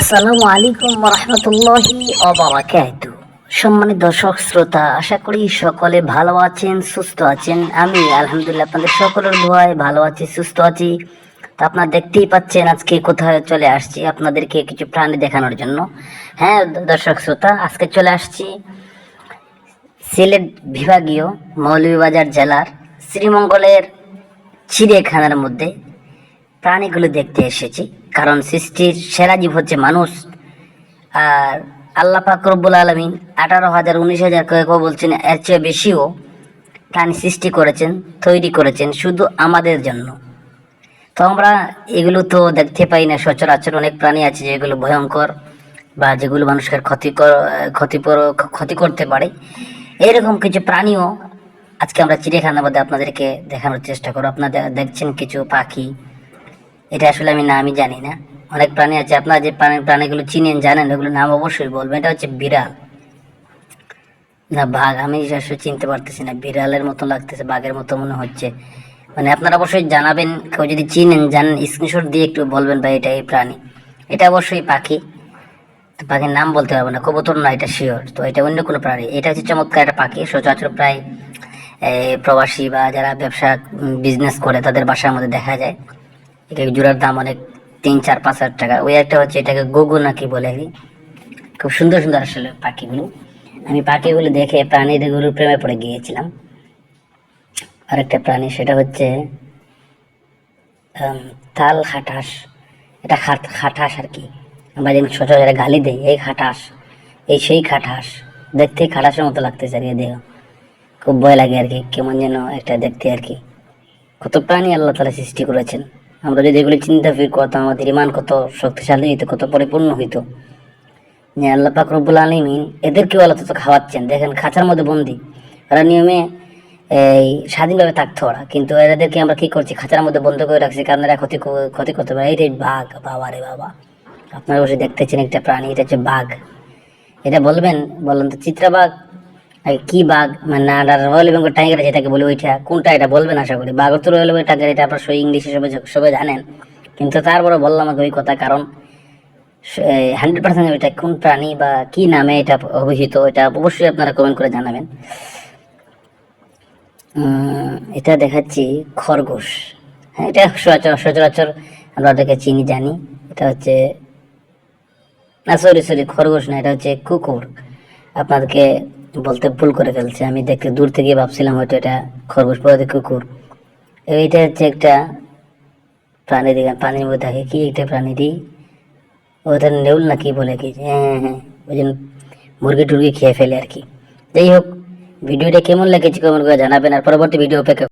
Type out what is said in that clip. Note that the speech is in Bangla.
আসসালামু আলাইকুম রহমতুল্লাহি অবরাকাত সম্মানিত দর্শক, শ্রোতা, আশা করি সকলে ভালো আছেন, সুস্থ আছেন। আমি আলহামদুলিল্লাহ আপনাদের সকলের দোয়ায় ভালো আছি, সুস্থ আছি। তো আপনারা দেখতেই পাচ্ছেন আজকে কোথায় চলে আসছি আপনাদেরকে কিছু প্রাণী দেখানোর জন্য। হ্যাঁ দর্শক, শ্রোতা, আজকে চলে আসছি সিলেট বিভাগীয় মৌলভীবাজার জেলার শ্রীমঙ্গলের চিড়িয়াখানার মধ্যে প্রাণীগুলো দেখতে এসেছি। কারণ সৃষ্টির সেরা জীব হচ্ছে মানুষ। আর আল্লাহ পাক রব্বুল আলমিন আঠারো হাজার, উনিশ হাজার কেউ বলছেন, এর চেয়ে বেশিও প্রাণী সৃষ্টি করেছেন, তৈরি করেছেন শুধু আমাদের জন্য। তো আমরা এগুলো তো দেখতে পাই না, সচরাচর অনেক প্রাণী আছে যেগুলো ভয়ঙ্কর বা যেগুলো মানুষকে ক্ষতিকর ক্ষতিকর ক্ষতি করতে পারে। এরকম কিছু প্রাণীও আজকে আমরা চিড়িয়াখানার মধ্যে আপনাদেরকে দেখানোর চেষ্টা করব। আপনারা দেখছেন কিছু পাখি এটা আসলে আমি নামই জানি না। অনেক প্রাণী আছে। আপনারা যে প্রাণী প্রাণীগুলো চিনেন, জানেন, ওগুলোর নাম অবশ্যই বলবেন। এটা হচ্ছে বিড়াল। না, বাঘ আমি আসলে চিনতে পারতেছি না। বিড়ালের মতো লাগতেছে, বাঘের মতো মনে হচ্ছে। মানে আপনারা অবশ্যই জানাবেন, কেউ যদি চিনেন জানেন স্ক্রিনশট দিয়ে একটু বলবেন ভাই এটা এই প্রাণী। এটা অবশ্যই পাখি। তো পাখির নাম বলতে পারব না। কবুতর না, এটা শিওর। তো এটা অন্য কোনো প্রাণী। এটা হচ্ছে চমৎকার একটা পাখি। সচরাচর প্রায় প্রবাসী বা যারা ব্যবসা বিজনেস করে, তাদের বাসার মধ্যে দেখা যায়। এটা জোড়ার দাম অনেক তিন, চার, পাঁচ হাজার টাকা। ওই একটা হচ্ছে এটাকে গোগো নাকি বলে খুব সুন্দর সুন্দর আসলে পাখিগুলো। আমি পাখিগুলো দেখে প্রাণীগুলোর প্রেমে পড়ে গিয়েছিলাম। আরেকটা প্রাণী, সেটা হচ্ছে তাল খাটাস এটা খাট খাটাস আর কি। আমরা যেমন ছোট ছোট গালি দেই, এই খাটাস এই সেই খাটাস দেখতে খাটাসের মতো লাগতেছে আর কি, দেহ। খুব ভয় লাগে আর কি, কেমন যেন একটা দেখতে আর কি। কত প্রাণী আল্লাহ তালা সৃষ্টি করেছেন। আমরা যদি এগুলো চিন্তা ফির করতাম আমাদের ইমান কত, শক্তিশালী হইতো কত, পরিপূর্ণ হইতো। আল্লাহ পাক রব্বুল আলমিন এদেরকেও আল্লাহ তো খাওয়াচ্ছেন। দেখেন, খাঁচার মধ্যে বন্দি। ওরা নিয়মে, এই, স্বাধীনভাবে থাকতো ওরা। কিন্তু এদেরকে আমরা কি করছি? খাঁচার মধ্যে বন্ধ করে রাখছি, কারণ এরা ক্ষতি ক্ষতি করতে পারে। এই রে বাঘ, বাবা রে বাবা। আপনারা বসে দেখতেছেন একটা প্রাণী, এটা হচ্ছে বাঘ। এটা বলবেন, বলেন তো চিত্রাবাঘ কি বাঘ? মানে না রয়্যাল বেঙ্গল টাইগার যেটাকে বলি ওইটা, কোনটা এটা বলবেন আশা করি। বাঘ তো রয়্যাল বেঙ্গল টাইগার, এটা আপনার সই ইংলিশে সবাই সবাই জানেন। কিন্তু তারপরে বললাম আমাকে ওই কথা, কারণ হান্ড্রেড পার্সেন্ট ওইটা কোন প্রাণী বা কি নামে এটা অভিহিত, এটা অবশ্যই আপনারা কমেন্ট করে জানাবেন। এটা দেখাচ্ছি খরগোশ। হ্যাঁ এটা সচরাচর আমরা ওটাকে চিনি, জানি। এটা হচ্ছে, না সরি সরি খরগোশ না, এটা হচ্ছে কুকুর। আপনাদেরকে বলতে ভুল করে ফেলছে। আমি দেখতে দূর থেকে ভাবছিলাম হয়তো এটা খরগোশ পরে কুকুর। এইটা হচ্ছে একটা প্রাণী দেখেন প্রাণীর মধ্যে থাকে। কি একটা প্রাণীটি ওদের নেউল না কি বলে কি? হ্যাঁ হ্যাঁ হ্যাঁ। ওই জন্য মুরগি টুরগি খেয়ে ফেলে আর কি। যাই হোক, ভিডিওটা কেমন লেগেছে কেমন করে জানাবেন আর পরবর্তী ভিডিও অপেক্ষা